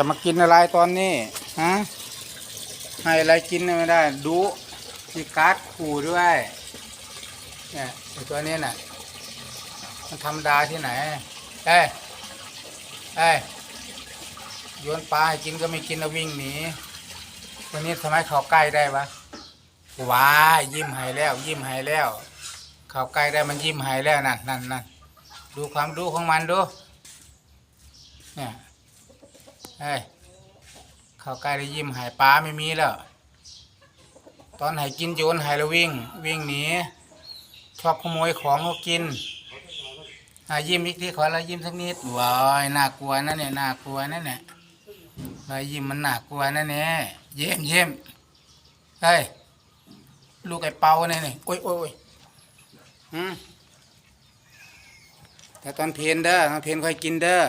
จะมากินอะไรตอนนี้ฮะให้อะไรกินไม่ได้ดูมีการ์ดขู่ด้วยเนี่ยตัวนี้น่ะมันธรรมดาที่ไหนเอ้ยเอ้ยโยนปลาให้กินก็ไม่กินแล้ววิ่งหนีวันนี้ทำไมเขาใกล้ได้วะว้ายยิ้มใหายแล้ว ยิ้มใหายแล้ว เขาใกล้ได้มันยิ้มใหายแล้วนั่นนั่นนั่นดูความดูของมันดูเนี่ย เฮ้ยเข้าใกล้ได้ยิ้มหายปลาไม่มีแล้ว ตอนหายกินโยนหายแล้ววิ่ง วิ่งหนีชอบขโมยของเขากินอะยิ้มอีกทีขอเรายิ้มสักนิดว้ายน่ากลัวนะเนี่ยน่ากลัวนะเนี่ยรอยยิ้มมันน่ากลัวนะเนี่ยเยี่ยมเยี่ยมเฮ้ยลูกไอ้เปาเนี่ยนี่โอ้ยโอ้ยโอ้ยอืมแต่ตอนเพนเด้อตอนเพนค่อยกินเด้อ